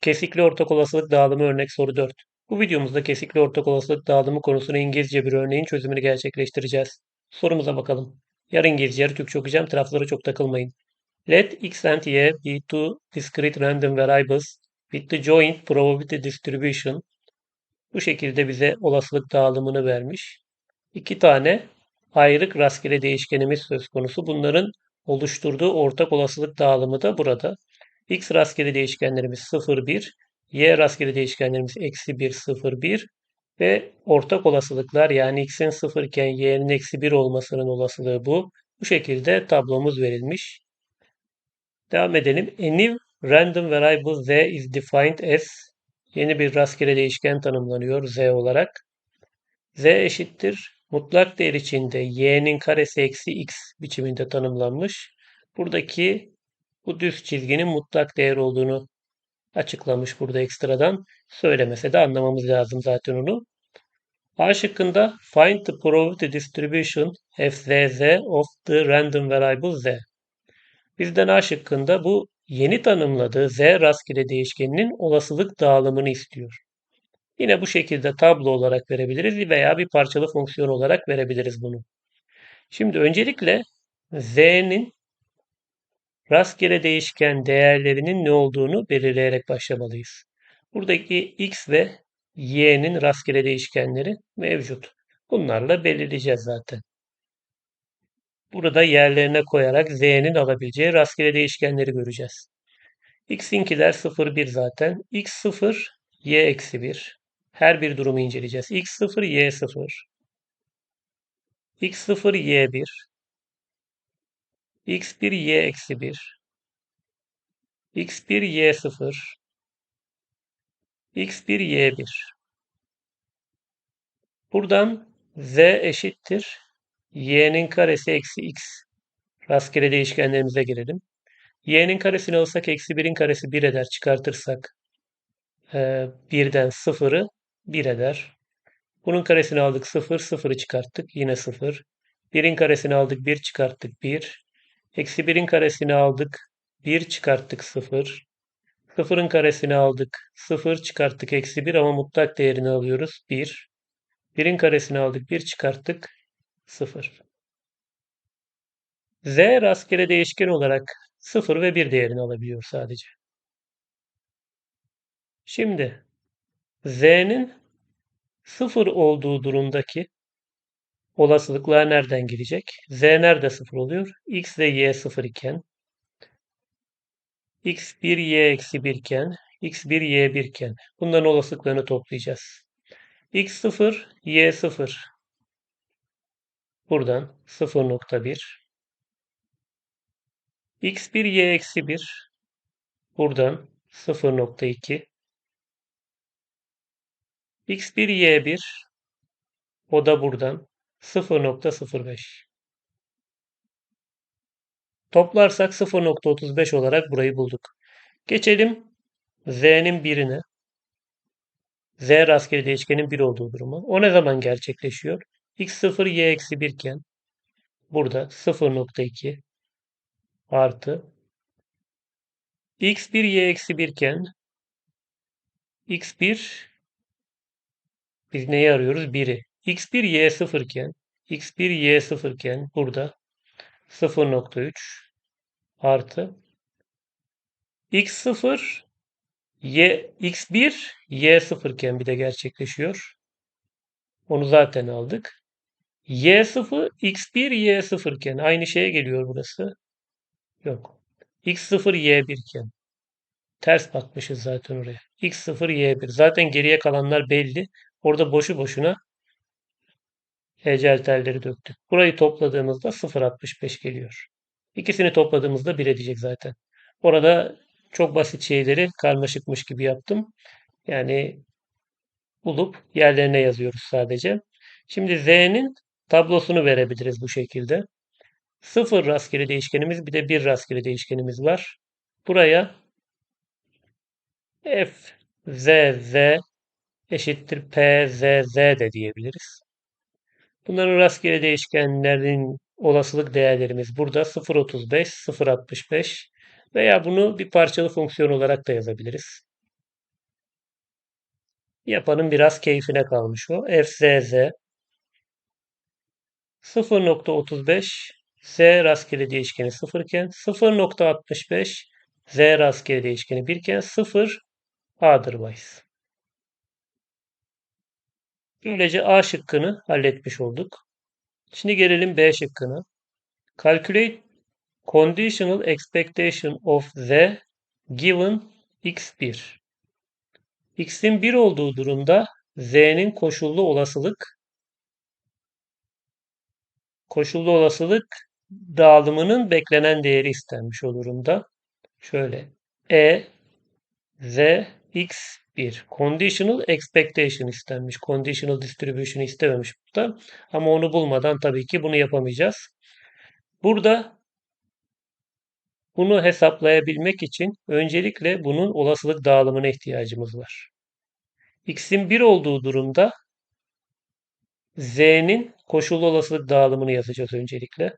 Kesikli ortak olasılık dağılımı örnek soru 4. Bu videomuzda kesikli ortak olasılık dağılımı konusunu İngilizce bir örneğin çözümünü gerçekleştireceğiz. Sorumuza bakalım. Yarın İngilizce, yarı Türkçe okuyacağım. Taraflara çok takılmayın. Let x and y be two discrete random variables with the joint probability distribution. Bu şekilde bize olasılık dağılımını vermiş. İki tane ayrık rastgele değişkenimiz söz konusu. Bunların oluşturduğu ortak olasılık dağılımı da burada. X rastgele değişkenlerimiz 0, 1. Y rastgele değişkenlerimiz eksi 1, 0, 1. Ve ortak olasılıklar yani x'in 0 iken y'nin eksi 1 olmasının olasılığı bu. Bu şekilde tablomuz verilmiş. Devam edelim. A random variable z is defined as yeni bir rastgele değişken tanımlanıyor z olarak. z eşittir. Mutlak değer içinde y'nin karesi eksi x biçiminde tanımlanmış. Buradaki bu düz çizginin mutlak değer olduğunu açıklamış burada ekstradan. Söylemese de anlamamız lazım zaten onu. A şıkkında find the probability distribution fzz of the random variable z. Bizden A şıkkında bu yeni tanımladığı z rastgele değişkeninin olasılık dağılımını istiyor. Yine bu şekilde tablo olarak verebiliriz veya bir parçalı fonksiyon olarak verebiliriz bunu. Şimdi öncelikle z'nin rastgele değişken değerlerinin ne olduğunu belirleyerek başlamalıyız. Buradaki x ve y'nin rastgele değişkenleri mevcut. Bunlarla belirleyeceğiz zaten. Burada yerlerine koyarak z'nin alabileceği rastgele değişkenleri göreceğiz. x'inkiler 0, 1 zaten. x 0, y eksi 1. Her bir durumu inceleyeceğiz. x 0, y 0. x 0, y 1. x1 y eksi 1 x1 y 0 x1 y1 buradan z eşittir y'nin karesi eksi x rastgele değişkenlerimize girelim. y'nin karesini alırsak eksi 1'in karesi 1 eder çıkartırsak e, 1'den 0'ı 1 eder. Bunun karesini aldık 0, 0'ı çıkarttık yine 0. 1'in karesini aldık 1 çıkarttık 1. Eksi 1'in karesini aldık. 1 çıkarttık 0. 0'ın karesini aldık. 0 çıkarttık eksi 1 ama mutlak değerini alıyoruz. 1. 1'in karesini aldık. 1 çıkarttık. 0. Z rastgele değişken olarak 0 ve 1 değerini alabiliyor sadece. Şimdi Z'nin 0 olduğu durumdaki olasılıklar nereden gelecek? Z nerede 0 oluyor? X ve Y 0 iken x1 y eksi 1 iken x1 y1 iken bunların olasılıklarını toplayacağız. x0 y0 buradan 0.1 x1 y eksi 1 buradan 0.2 x1 y1 o da buradan 0.05 Toplarsak 0.35 olarak burayı bulduk. Geçelim z'nin birine. z rastgele değişkenin 1 olduğu durumu. O ne zaman gerçekleşiyor? x0 y eksi 1 iken burada 0.2 artı x1 y eksi 1 iken x1 biz neyi arıyoruz? 1'i. X1 y 0 iken x1 y 0 iken burada 0.3 artı x0 y x1 y0 iken bir de gerçekleşiyor. Onu zaten aldık. y0 x1 y0 iken aynı şeye geliyor burası. Yok. x0 y1 iken. Ters bakmışız zaten oraya. x0 y1. Zaten geriye kalanlar belli. Orada boşu boşuna ecel telleri döktük. Burayı topladığımızda 0.65 geliyor. İkisini topladığımızda 1 edecek zaten. Orada çok basit şeyleri karmaşıkmış gibi yaptım. Yani bulup yerlerine yazıyoruz sadece. Şimdi z'nin tablosunu verebiliriz bu şekilde. 0 rastgele değişkenimiz bir de 1 rastgele değişkenimiz var. Buraya f z z eşittir p z z de diyebiliriz. Bunların rastgele değişkenlerin olasılık değerlerimiz burada 0.35, 0.65 veya bunu bir parçalı fonksiyon olarak da yazabiliriz. Yapanın biraz keyfine kalmış o. FZZ 0.35 Z rastgele değişkeni 0 iken 0.65 Z rastgele değişkeni 1 iken 0 otherwise. Böylece A şıkkını halletmiş olduk. Şimdi gelelim B şıkkına. Calculate conditional expectation of Z given x1. x'in 1 olduğu durumda z'nin koşullu olasılık koşullu olasılık dağılımının beklenen değeri istenmiş o durumda. Şöyle e z x1 conditional expectation istenmiş. Conditional distribution istememiş burada. Ama onu bulmadan tabii ki bunu yapamayacağız. Burada bunu hesaplayabilmek için öncelikle bunun olasılık dağılımına ihtiyacımız var. x'in 1 olduğu durumda z'nin koşullu olasılık dağılımını yazacağız öncelikle.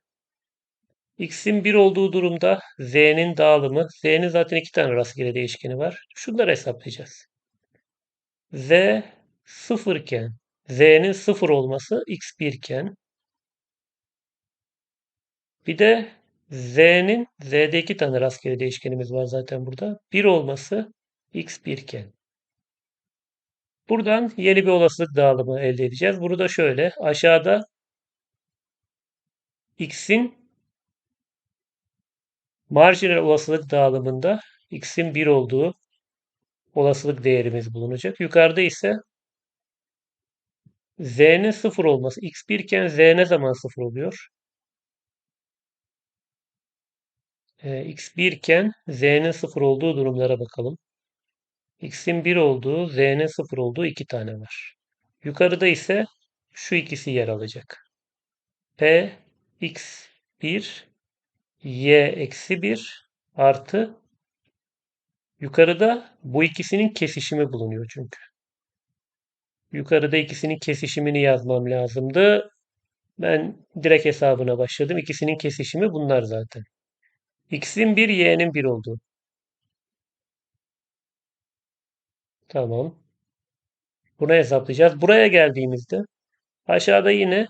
x'in 1 olduğu durumda z'nin dağılımı, z'nin zaten iki tane rastgele değişkeni var. Şunları hesaplayacağız. Z 0 iken, z'nin 0 olması x1 iken, bir de z'nin, z'de iki tane rastgele değişkenimiz var zaten burada. 1 olması x1 iken. Buradan yeni bir olasılık dağılımı elde edeceğiz. Burada şöyle aşağıda x'in marjinal olasılık dağılımında x'in 1 olduğu olasılık değerimiz bulunacak. Yukarıda ise z'nin 0 olması. x1 iken z ne zaman 0 oluyor? Ee, x1 iken z'nin 0 olduğu durumlara bakalım x'in 1 olduğu, z'nin 0 olduğu iki tane var. Yukarıda ise şu ikisi yer alacak. p x1 y eksi 1 artı yukarıda bu ikisinin kesişimi bulunuyor çünkü. Yukarıda ikisinin kesişimini yazmam lazımdı. Ben direkt hesabına başladım. İkisinin kesişimi bunlar zaten. x'in 1, y'nin 1 olduğu. Tamam. Buna hesaplayacağız. Buraya geldiğimizde aşağıda yine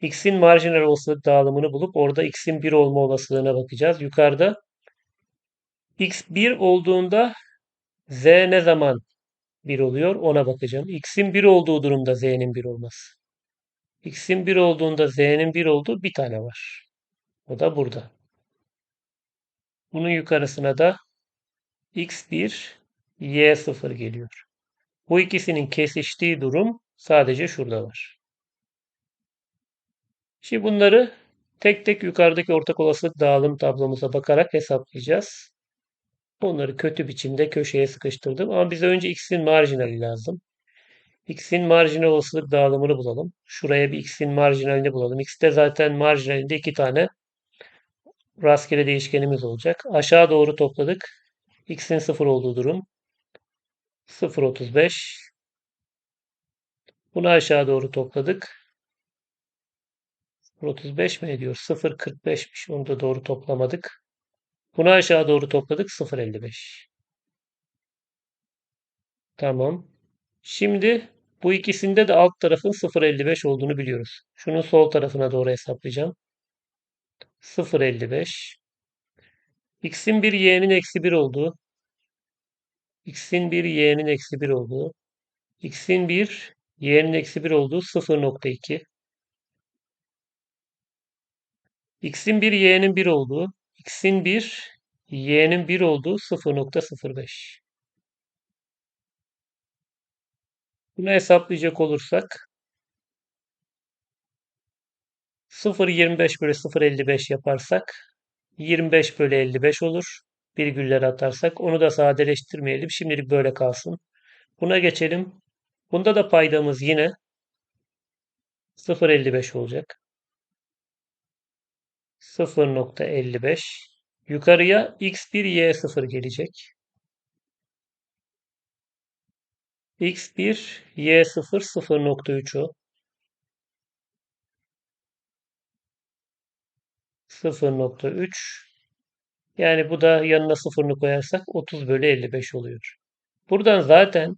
x'in marjinal olasılık dağılımını bulup orada x'in 1 olma olasılığına bakacağız. Yukarıda x 1 olduğunda z ne zaman 1 oluyor ona bakacağım. x'in 1 olduğu durumda z'nin 1 olması. x'in 1 olduğunda z'nin 1 olduğu bir tane var. O da burada. Bunun yukarısına da x1 y0 geliyor. Bu ikisinin kesiştiği durum sadece şurada var. Şimdi bunları tek tek yukarıdaki ortak olasılık dağılım tablomuza bakarak hesaplayacağız. Onları kötü biçimde köşeye sıkıştırdım. Ama bize önce x'in marjinali lazım. x'in marjinal olasılık dağılımını bulalım. Şuraya bir x'in marjinalini bulalım. x'te zaten marjinalinde iki tane rastgele değişkenimiz olacak. Aşağı doğru topladık. x'in 0 olduğu durum 0.35 Bunu aşağı doğru topladık. 0.35 mi ediyor? 0.45'miş. Onu da doğru toplamadık. Bunu aşağı doğru topladık. 0.55 Tamam. Şimdi bu ikisinde de alt tarafın 0.55 olduğunu biliyoruz. Şunun sol tarafına doğru hesaplayacağım. 0.55 x'in 1 y'nin eksi 1 olduğu x'in 1 y'nin eksi 1 olduğu x'in 1 y'nin eksi 1 olduğu 0.2 x'in 1 y'nin 1 olduğu x'in 1 y'nin 1 olduğu 0.05 Bunu hesaplayacak olursak 0.25 bölü 0.55 yaparsak 25 bölü 55 olur. Virgüller atarsak onu da sadeleştirmeyelim. Şimdilik böyle kalsın. Buna geçelim. Bunda da paydamız yine 0.55 olacak. 0.55 yukarıya x1 y0 gelecek. x1 y0 0.3 o. 0.3 yani bu da yanına sıfırını koyarsak 30 bölü 55 oluyor. Buradan zaten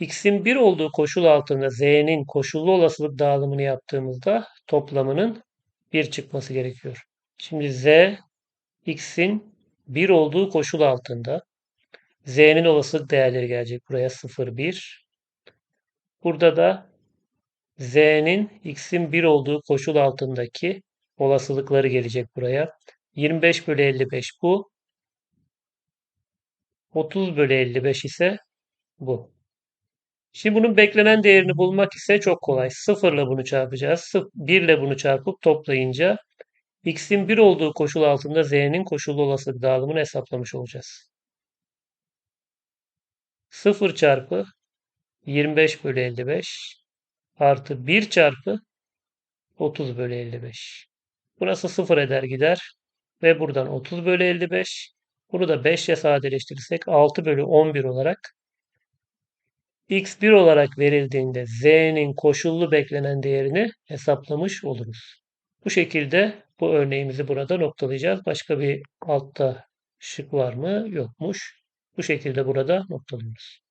x'in 1 olduğu koşul altında z'nin koşullu olasılık dağılımını yaptığımızda toplamının 1 çıkması gerekiyor. Şimdi z x'in 1 olduğu koşul altında z'nin olasılık değerleri gelecek buraya 0, 1. Burada da z'nin x'in 1 olduğu koşul altındaki olasılıkları gelecek buraya. 25 bölü 55 bu. 30 bölü 55 ise bu. Şimdi bunun beklenen değerini bulmak ise çok kolay. 0 ile bunu çarpacağız. 1 ile bunu çarpıp toplayınca x'in 1 olduğu koşul altında z'nin koşullu olasılık dağılımını hesaplamış olacağız. 0 çarpı 25 bölü 55 artı 1 çarpı 30 bölü 55. Burası 0 eder gider. Ve buradan 30 bölü 55. Bunu da 5 ile sadeleştirirsek 6 bölü 11 olarak x1 olarak verildiğinde z'nin koşullu beklenen değerini hesaplamış oluruz. Bu şekilde bu örneğimizi burada noktalayacağız. Başka bir altta şık var mı? Yokmuş. Bu şekilde burada noktalıyoruz.